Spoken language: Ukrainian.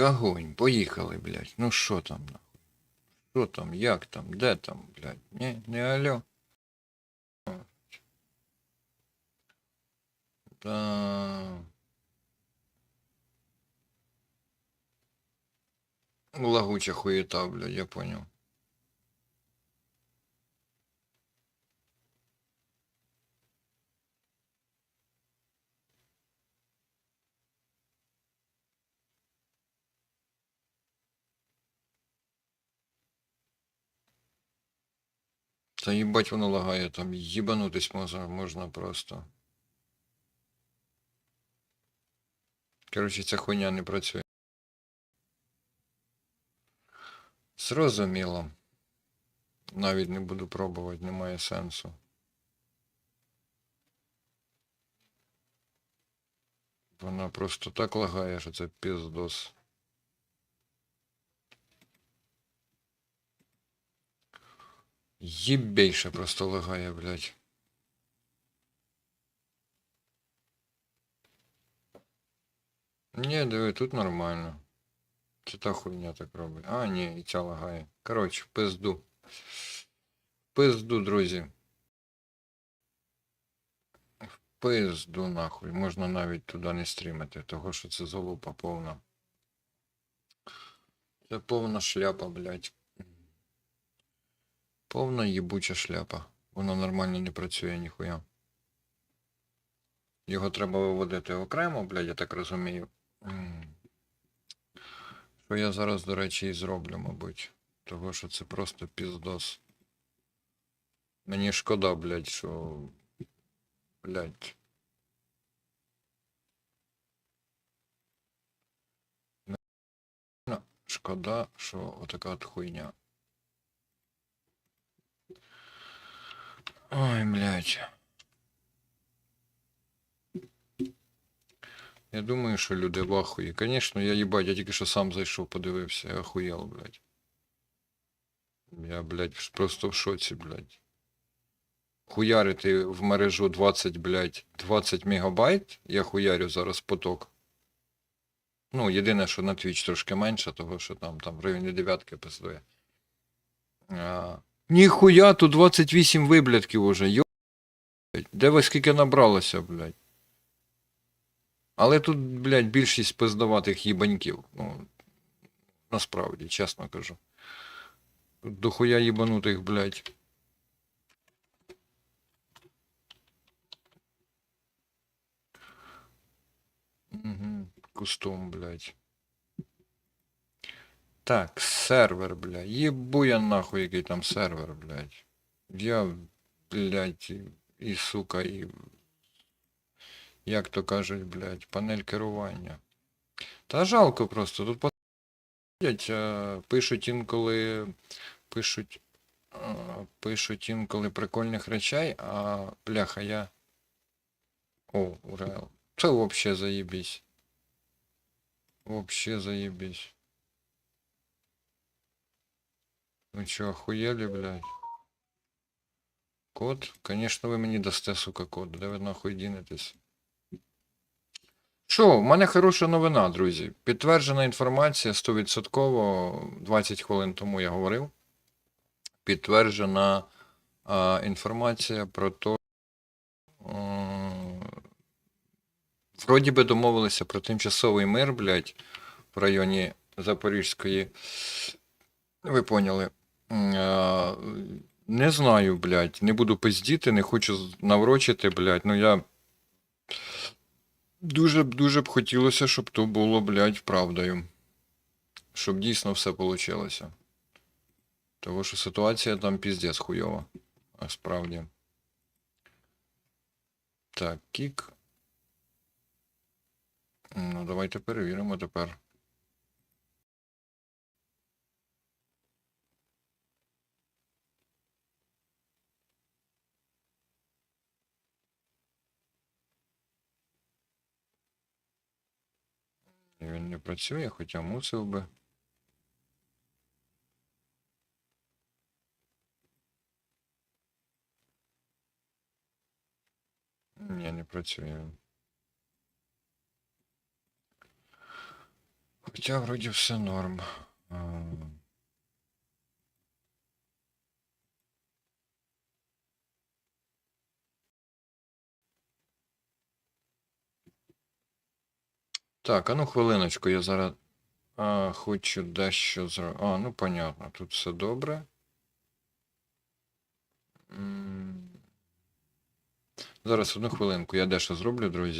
Огонь, поїхали, блядь. Ну що там, нахуй? Що там, як там, де там, блядь? Не, не алло. Да. Лагуча хуєта, блядь, я понял. Та їбать воно лагає, там їбанутись можна, можна просто. Коротше, ця хуйня не працює. Зрозуміло. Навіть не буду пробувати, немає сенсу. Вона просто так лагає, що це піздос. Єбейше просто лагає, блядь. Ні, диви, тут нормально. Це та хуйня так робить. А, ні, і ця лагає. Коротше, пизду. Пизду, друзі. Пизду нахуй. Можна навіть туди не стрімити, того що це залупа повна. Це повна шляпа, блядь. Повна їбуча шляпа. Воно нормально не працює ніхуя. Його треба виводити окремо, блядь, я так розумію. Що я зараз, до речі, і зроблю, мабуть. Того, що це просто піздос. Мені шкода, блядь, що. Блядь. Ну, Шкода, що отака от хуйня. Ой, блядь. Я думаю, що люди в ахуї. Конечно, я їбать, я тільки що сам зайшов, подивився, я охуєл, блядь. Я, блядь, просто в шоці, блядь. Хуярити в мережу 20, блядь, 20 мегабайт, я хуярю зараз поток. Ну, єдине, що на Twitch трошки менше, того що там, там в районі дев'ятки пиздує. А, ніхуя, тут 28 виблядків уже, йо. Де ви скільки набралося, блядь? Але тут, блядь, більшість пиздаватих їбаньків. Ну, насправді, чесно кажу. Тут дохуя їбанутих, блядь. Угу, кустом, блядь. Так, сервер, блядь. Єбу я нахуй, який там сервер, блядь. Я, блядь, і, сука, і як то кажуть, блядь, панель керування. Та жалко просто. Тут подять, е, пишуть інколи. Пишуть. е, Пишуть інколи прикольних речей, а бляха, я. О, Урел. Це вообще заєбісь. Вообще заєбісь. Ви чо, охуєлі, блядь? Код? Конечно, ви мені дасте, сука, код. Де ви нахуй дінетесь? Що, в мене хороша новина, друзі. Підтверджена інформація 100%, 20 хвилин тому я говорив. Підтверджена а, інформація про те, вроді би домовилися про тимчасовий мир, блядь, в районі Запорізької. Ви поняли. А, Не знаю, блядь, не буду пиздіти, не хочу наврочити, блядь, ну я. Дуже дуже б хотілося, щоб то було, блядь, правдою. Щоб дійсно все получилося. Того що ситуація там піздець хуйова. А справді. Так, кік. Ну, давайте перевіримо тепер. Він не працює, хоча мусив би. Ні, не працює. Хоча вроді все норм. Так, а ну хвилиночку, я зараз а, хочу дещо зробити. А, ну понятно, тут все добре. Зараз одну хвилинку, я дещо зроблю, друзі.